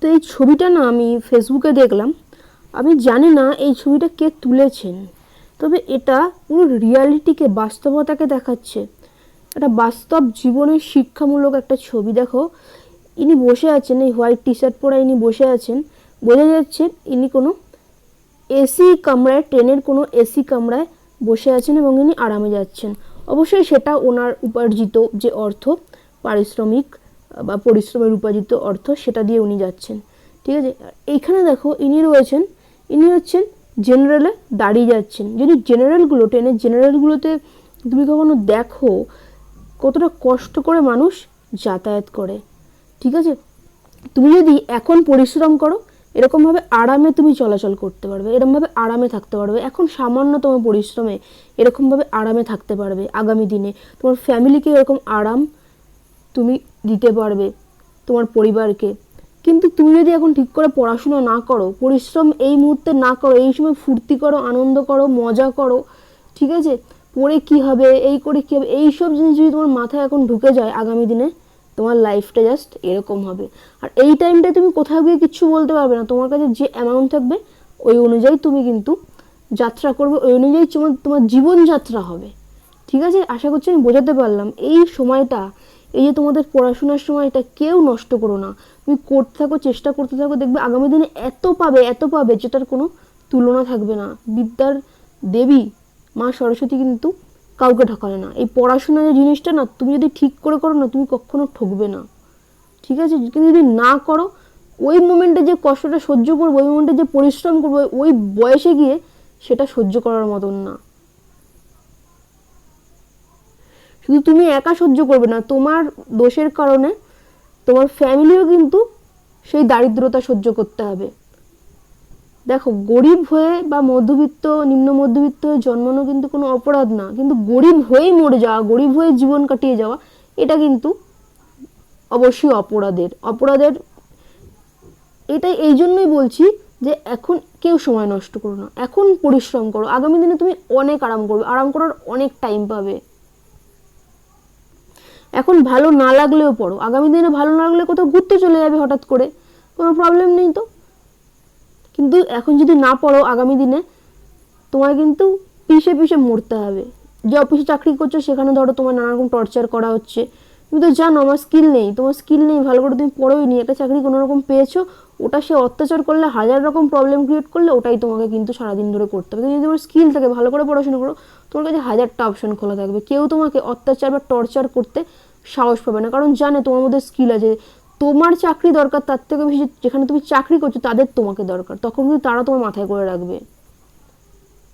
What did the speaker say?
তো এই ছবিটা না আমি ফেসবুকে দেখলাম। আমি জানি না এই ছবিটা কে তুলেছেন। তবে এটা পুরো রিয়ালিটিকে বাস্তবতাকে দেখাচ্ছে। একটা বাস্তব জীবনের শিক্ষামূলক একটা ছবি, দেখো। ইনি বসে আছেন, এই হোয়াইট টি শার্ট পরা ইনি বসে আছেন। বোঝা যাচ্ছে ইনি কোনো এসি কামরায় ট্রেনের কোনো এসি কামরায় বসে আছেন এবং ইনি আরামে যাচ্ছেন। অবশ্যই সেটা ওনার উপার্জিত যে অর্থ, পারিশ্রমিক বা পরিশ্রমের উপার্জিত অর্থ সেটা দিয়ে উনি যাচ্ছেন। ঠিক আছে? এইখানে দেখো ইনি রয়েছেন, ইনি হচ্ছেন জেনারেলে দাঁড়িয়ে যাচ্ছেন। যদি জেনারেলগুলো, ট্রেনের জেনারেলগুলোতে তুমি কখনো দেখো, কতটা কষ্ট করে মানুষ যাতায়াত করে। ঠিক আছে? তুমি যদি এখন পরিশ্রম করো, এরকমভাবে আরামে তুমি চলাচল করতে পারবে, এরকমভাবে আরামে থাকতে পারবে। এখন সামান্যতম পরিশ্রমে এরকমভাবে আরামে থাকতে পারবে আগামী দিনে। তোমার ফ্যামিলিকে এরকম আরাম তুমি দিতে পারবে তোমার পরিবারকে। কিন্তু তুমি যদি এখন ঠিক করে পড়াশোনা না করো, পরিশ্রম এই মুহূর্তে না করো, এই সময় ফুর্তি করো, আনন্দ করো, মজা করো, ঠিক আছে? পড়ে কি হবে, এই করে কি হবে, এই সব জিনিস যদি তোমার মাথায় এখন ঢুকে যায় আগামী দিনে, তোমার লাইফটা জাস্ট এরকম হবে। আর এই টাইমটায় তুমি কোথাও গিয়ে কিচ্ছু বলতে পারবে না। তোমার কাছে যে অ্যামাউন্ট থাকবে, ওই অনুযায়ী তুমি কিন্তু যাত্রা করবে, ওই অনুযায়ী তোমার তোমার জীবনযাত্রা হবে। ঠিক আছে? আশা করছি আমি বোঝাতে পারলাম। এই সময়টা এই যে তোমাদের পড়াশোনার সময় এটা কেউ নষ্ট করো না। তুমি করতে থাকো, চেষ্টা করতে থাকো, দেখবে আগামী দিনে এত পাবে এত পাবে যেটার কোনো তুলনা থাকবে না। বিদ্যার দেবী মা সরস্বতী কিন্তু কাউকে ঠকায় না। এই পড়াশোনা যে জিনিসটা না, তুমি যদি ঠিক করে করো না, তুমি কখনো ঠকবে না। ঠিক আছে? কিন্তু যদি না করো, ওই মোমেন্টে যে কষ্টটা সহ্য করব, ওই মোমেন্টে যে পরিশ্রম করব, ওই বয়সে গিয়ে সেটা সহ্য করার মতন না। শুধু তুমি একা সহ্য করবে না। তোমার দোষের কারণে তোমার ফ্যামিলিও কিন্তু সেই দারিদ্রতা সহ্য করতে হবে। দেখো, গরিব হয়ে বা মধ্যবিত্ত, নিম্ন মধ্যবিত্ত হয়ে জন্মানো কিন্তু কোনো অপরাধ না। কিন্তু গরিব হয়েই মরে যাওয়া, গরিব হয়ে জীবন কাটিয়ে যাওয়া, এটা কিন্তু অবশ্যই অপরাধের। অপরাধের এটাই, এই জন্যই বলছি যে এখন কেউ সময় নষ্ট করো না। এখন পরিশ্রম করো। আগামী দিনে তুমি অনেক আরাম করবে। আরাম করার অনেক টাইম পাবে। এখন ভালো না লাগলেও পড়ো। আগামী দিনে ভালো না লাগলে কোথাও ঘুরতে চলে যাবে হঠাৎ করে। কোনো প্রবলেম নেই তো। কিন্তু এখন যদি না পড়ো আগামী দিনে, তোমায় কিন্তু পিষে পিষে মরতে হবে। যে অফিসে চাকরি করছ, সেখানে ধরো তোমার নানা রকম টর্চার করা হচ্ছে। তুমি তো জানো আমার স্কিল নেই। তোমার স্কিল নেই, ভালো করে তুমি পড়োই নি। একটা চাকরি কোনো রকম পেয়েছ ওটা সে অত্যাচার করলে, হাজার রকম প্রবলেম ক্রিয়েট করলে, ওটাই তোমাকে কিন্তু সারাদিন ধরে করতে হবে। যদি তোমার স্কিল থাকে, ভালো করে পড়াশোনা করো, তোমার কাছে হাজারটা অপশন খোলা থাকবে। কেউ তোমাকে অত্যাচার বা টর্চার করতে সাহস পাবে না। কারণ জানে তোমার মধ্যে স্কিল আছে। তোমার চাকরি দরকার, তার থেকে বেশি যেখানে তুমি চাকরি করছ, তাদের তোমাকে দরকার। তখন কিন্তু তারা তোমার মাথায় করে রাখবে।